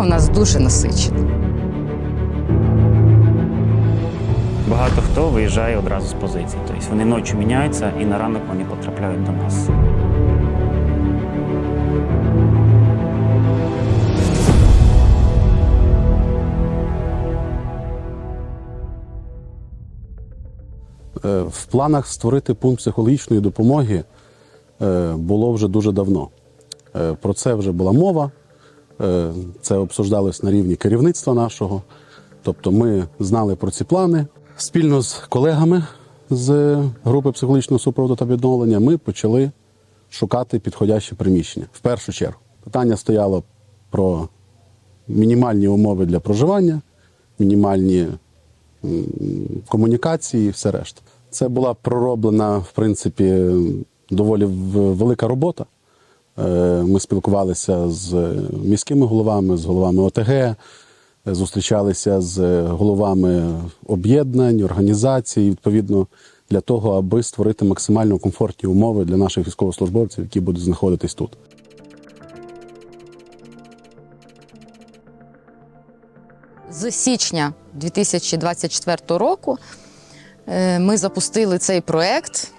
Програма у нас дуже насичена. Багато хто виїжджає одразу з позицій. Тобто вони ночі міняються і на ранок вони потрапляють до нас. Е, В планах створити пункт психологічної допомоги е, було вже дуже давно. Е, Про це вже була мова. Е, Це обсуждалось на рівні керівництва нашого. Тобто ми знали про ці плани. Спільно з колегами з групи психологічного супроводу та відновлення ми почали шукати підходящі приміщення. В першу чергу питання стояло про мінімальні умови для проживання, мінімальні комунікації і все решта. Це була пророблена, в принципі, доволі велика робота. Е, Ми спілкувалися з міськими головами, з головами ОТГ, е, зустрічалися з головами об'єднань, організацій, відповідно, для того, аби створити максимально комфортні умови для наших військовослужбовців, які будуть знаходитись тут. З січня 2024 року е, ми запустили цей проект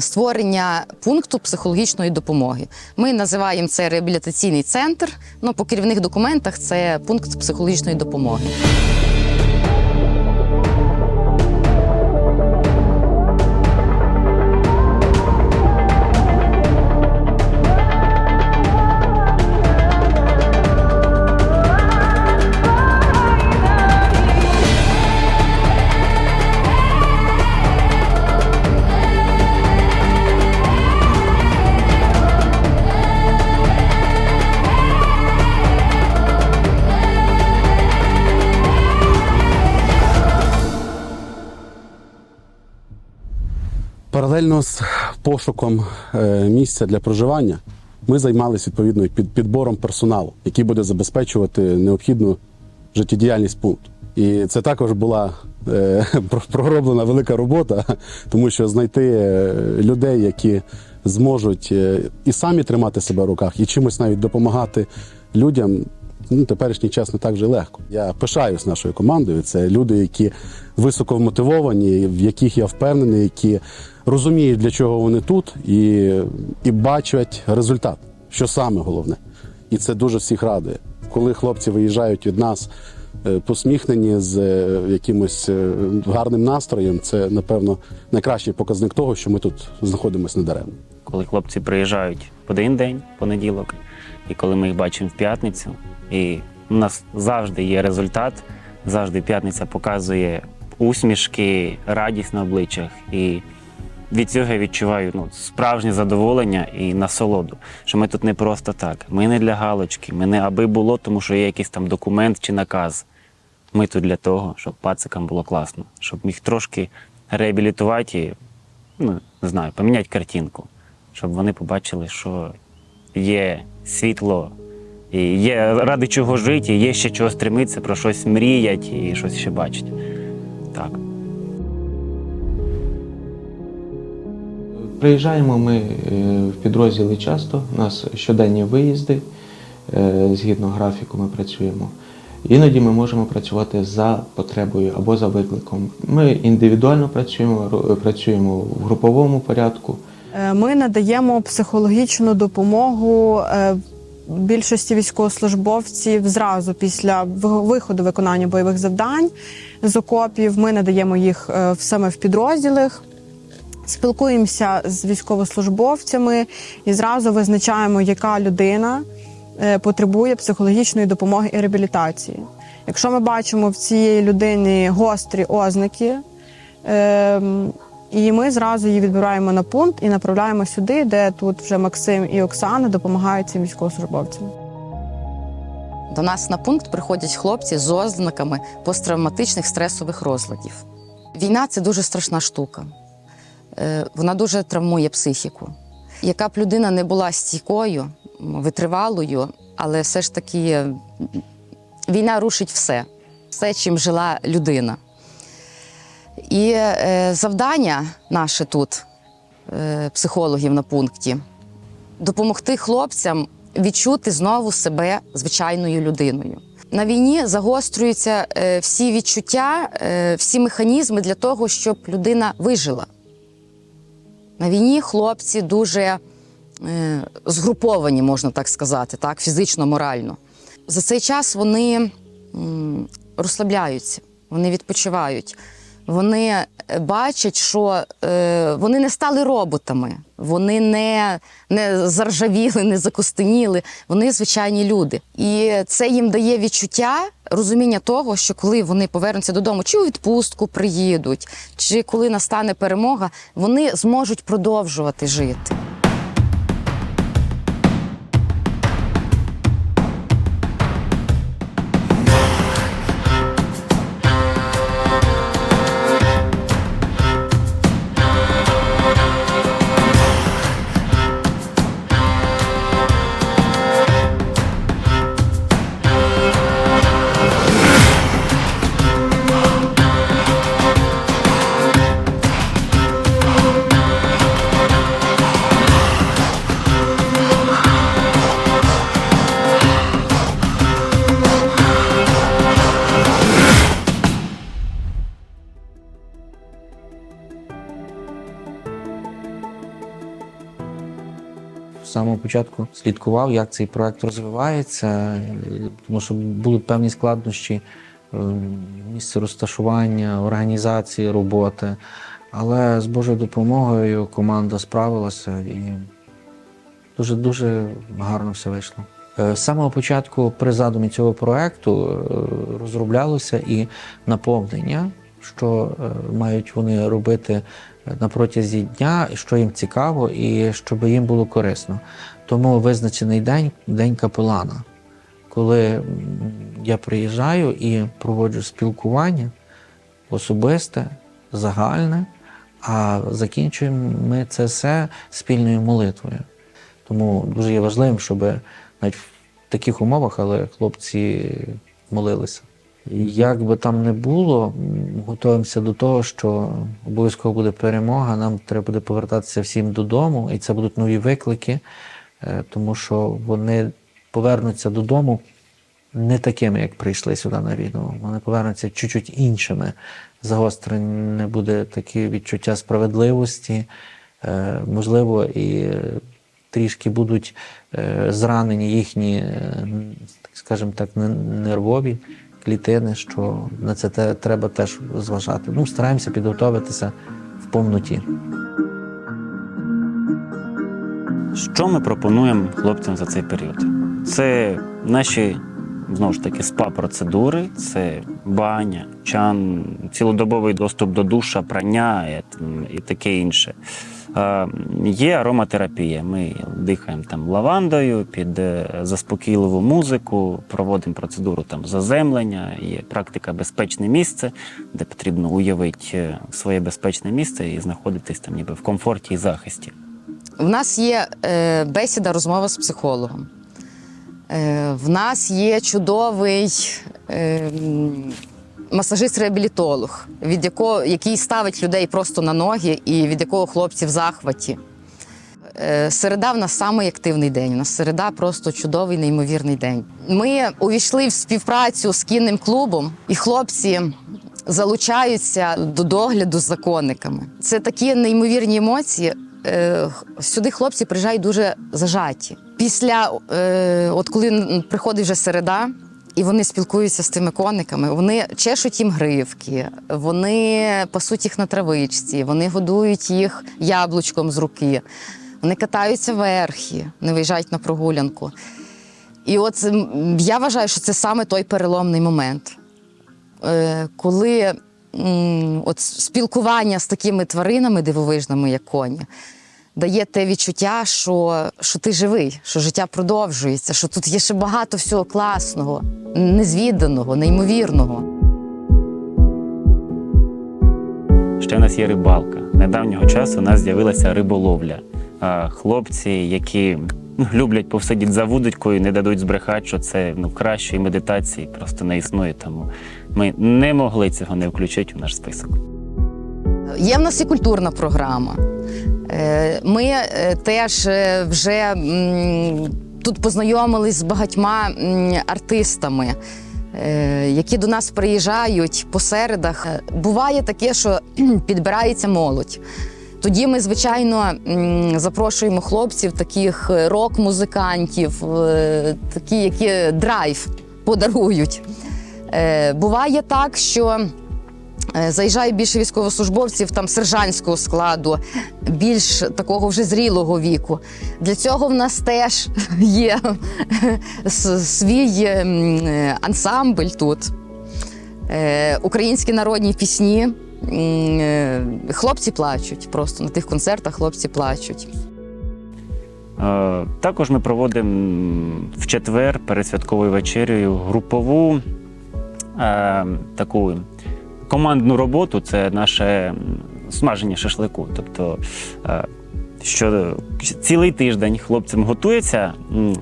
створення пункту психологічної допомоги. Ми називаємо це реабілітаційний центр. Ну, по керівних документах це пункт психологічної допомоги. Паралельно з пошуком е, місця для проживання ми займалися відповідно під підбором персоналу, який буде забезпечувати необхідну життєдіяльність пункту. І це також була е, про- пророблена велика робота, тому що знайти е, людей, які зможуть е, і самі тримати себе в руках, і чимось навіть допомагати людям. Ну, теперішній час не так вже легко. Я пишаюсь нашою командою. Це люди, які високо вмотивовані, в яких я впевнений, які розуміють, для чого вони тут, і, і бачать результат, що саме головне. І це дуже всіх радує. Коли хлопці виїжджають від нас е, посміхнені з е, якимось е, гарним настроєм, це напевно найкращий показник того, що ми тут знаходимося недаремно. Коли хлопці приїжджають в один день, понеділок, і коли ми їх бачимо в п'ятницю, і у нас завжди є результат, завжди п'ятниця показує усмішки, радість на обличчях. І від цього я відчуваю ну, справжнє задоволення і насолоду, що ми тут не просто так. Ми не для галочки, ми не аби було, тому що є якийсь там документ чи наказ. Ми тут для того, щоб пацикам було класно, щоб їх трошки реабілітувати, і, ну, не знаю, поміняти картинку, щоб вони побачили, що є світло, і є ради чого жити, є ще чого стремитися, про щось мріять і щось ще бачить. Так. Приїжджаємо ми е, в підрозділи часто, у нас щоденні виїзди, е, згідно графіку ми працюємо. Іноді ми можемо працювати за потребою або за викликом. Ми індивідуально працюємо, працюємо в груповому порядку. Е, Ми надаємо психологічну допомогу е, більшості військовослужбовців зразу після виходу виконання бойових завдань з окопів. Ми надаємо їх е, саме в підрозділах. Спілкуємося з військовослужбовцями і зразу визначаємо, яка людина потребує психологічної допомоги і реабілітації. Якщо ми бачимо в цієї людини гострі ознаки, Ем, і ми зразу її відбираємо на пункт і направляємо сюди, де тут вже Максим і Оксана допомагають цим військовослужбовцям. До нас на пункт приходять хлопці з ознаками посттравматичних стресових розладів. Війна це дуже страшна штука. Е, Вона дуже травмує психіку. Яка б людина не була стійкою, витривалою, але все ж таки війна рушить все, все, чим жила людина. І е, завдання наше тут, е, психологів на пункті, допомогти хлопцям відчути знову себе звичайною людиною. На війні загострюються е, всі відчуття, всі механізми для того, щоб людина вижила. На війні хлопці дуже згруповані, можна так сказати, так, фізично, морально. За цей час вони розслабляються, вони відпочивають. Вони е, бачать, що е, вони не стали роботами, вони не, не заржавіли, не закостеніли. Вони звичайні люди. І це їм дає відчуття, розуміння того, що коли вони повернуться додому, чи у відпустку приїдуть, чи коли настане перемога, вони зможуть продовжувати жити. З самого початку слідкував, як цей проект розвивається, тому що були певні складнощі е, місце розташування, організації роботи. Але з Божою допомогою команда справилася і дуже дуже гарно все вийшло. Е, З самого початку при задумі цього проекту е, розроблялося і наповнення, що мають вони робити на протязі дня, що їм цікаво, і щоб їм було корисно. Тому визначений день день капелана, коли я приїжджаю і проводжу спілкування особисте, загальне, а закінчуємо ми це все спільною молитвою. Тому дуже є важливим, щоб навіть в таких умовах, але хлопці молилися. Як би там не було, готуємося до того, що обов'язково буде перемога. Нам треба буде повертатися всім додому, і це будуть нові виклики, е, тому що вони повернуться додому не такими, як прийшли сюди на війну. Вони повернуться чуть-чуть іншими. Загострене буде таке відчуття справедливості, е, можливо, і трішки будуть е, зранені їхні, скажімо так, нервові клітини, що на це треба теж зважати. Ну, стараємося підготуватися в повноті. Що ми пропонуємо хлопцям за цей період? Це наші знову ж таки спа-процедури, це баня, чан, цілодобовий доступ до душа, прання і таке інше. Е, Є ароматерапія. Ми дихаємо там лавандою під е, заспокійливу музику, проводимо процедуру там заземлення, є практика безпечне місце, де потрібно уявити е, своє безпечне місце і знаходитись там ніби в комфорті і захисті. В нас є е, бесіда, розмова з психологом. Е, в нас є чудовий е, масажист-реабілітолог, від якого, який ставить людей просто на ноги і від якого хлопці в захваті. Е, Середа в нас самий активний день. У нас середа просто чудовий, неймовірний день. Ми увійшли в співпрацю з кінним клубом, і хлопці залучаються до догляду з законниками. Це такі неймовірні емоції. Е, Сюди хлопці приїжджають дуже зажаті. Після, е, от коли приходить вже середа, і вони спілкуються з тими кониками, вони чешуть їм гривки, вони пасуть їх на травичці, вони годують їх яблучком з руки, вони катаються верхи, не виїжджають на прогулянку. І от я вважаю, що це саме той переломний момент, Е, коли от спілкування з такими тваринами дивовижними, як коні, дає те відчуття, що, що ти живий, що життя продовжується, що тут є ще багато всього класного, незвіданого, неймовірного. Ще в нас є рибалка. Недавнього часу у нас з'явилася риболовля. Хлопці, які ну, люблять повсидіти за вудочкою, не дадуть збрехати, що це ну, кращої медитації просто не існує. Тому ми не могли цього не включити в наш список. Є в нас і культурна програма. Е, Ми е, теж е, вже тут познайомились з багатьма артистами, е, які до нас приїжджають по середах. Е, Буває таке, що підбирається молодь. Тоді ми, звичайно, запрошуємо хлопців, таких е, рок-музикантів, такі, які драйв подарують. Буває так, що заїжджає більше військовослужбовців там сержантського складу, більш такого вже зрілого віку. Для цього в нас теж є свій е, е, ансамбль тут. Е, Українські народні пісні. Е, Хлопці плачуть просто на тих концертах хлопці плачуть. Е, Також ми проводимо в четвер перед святковою вечерею групову е, таку командну роботу. Це наше смаження шашлику. Тобто, е, що цілий тиждень хлопцям готується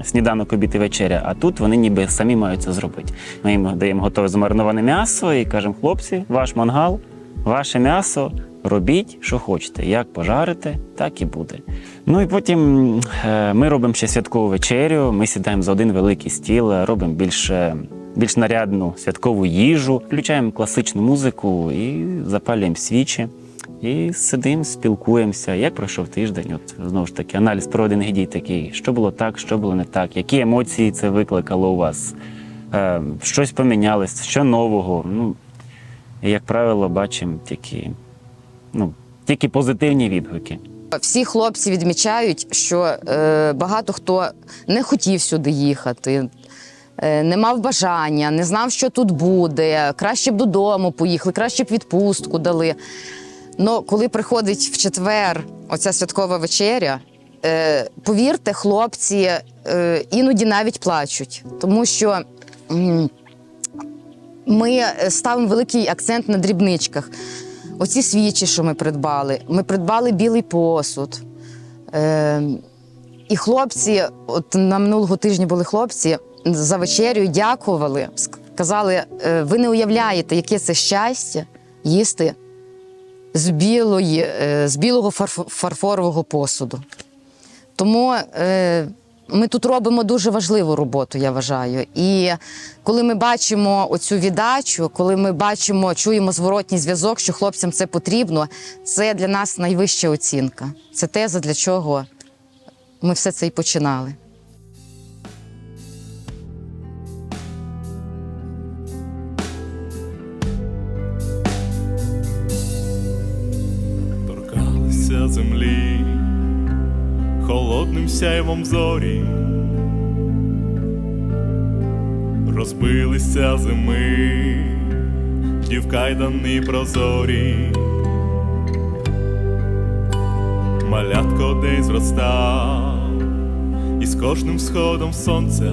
сніданок, обід і вечеря, а тут вони ніби самі мають це зробити. Ми їм даємо готове замариноване м'ясо і кажемо: хлопці, ваш мангал, ваше м'ясо. Робіть, що хочете. Як пожарите, так і буде. Ну і потім е, ми робимо ще святкову вечерю. Ми сідаємо за один великий стіл, робимо більш, е, більш нарядну святкову їжу, включаємо класичну музику і запалюємо свічі. І сидимо, спілкуємося, як пройшов тиждень. От знову ж таки, аналіз проведених дій такий, що було так, що було не так, які емоції це викликало у вас, е, щось помінялось, що нового. Ну, як правило, бачимо тільки, ну, тільки позитивні відгуки. Всі хлопці відмічають, що е, багато хто не хотів сюди їхати, не мав бажання, не знав, що тут буде. Краще б додому поїхали, краще б відпустку дали. Ну, коли приходить в четвер оця святкова вечеря, е, повірте, хлопці е, іноді навіть плачуть, тому що. ми ставимо великий акцент на дрібничках. Оці свічі, що ми придбали. Ми придбали білий посуд. Е, і хлопці, от на минулого тижня були хлопці, за вечерю дякували, сказали: е, ви не уявляєте, яке це щастя їсти з, білої, е, з білого фарф- фарфорового посуду. Тому е, ми тут робимо дуже важливу роботу, я вважаю. І коли ми бачимо оцю віддачу, коли ми бачимо, чуємо зворотній зв'язок, що хлопцям це потрібно, це для нас найвища оцінка. Це те, для чого ми все це і починали. Сяйвом зорі, розбилися зими, ті в кайдані прозорі, малятко день зростав, і з кожним сходом сонця.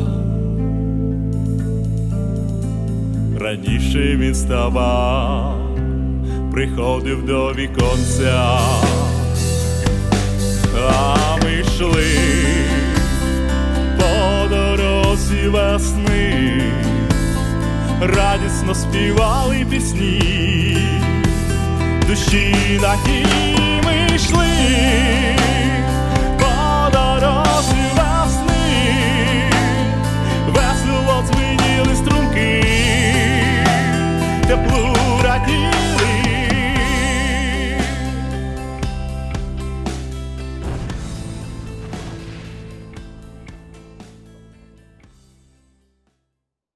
Раніше він ставав приходив до віконця, а ми йшли дорозі весни, радісно співали пісні, душі на йшли.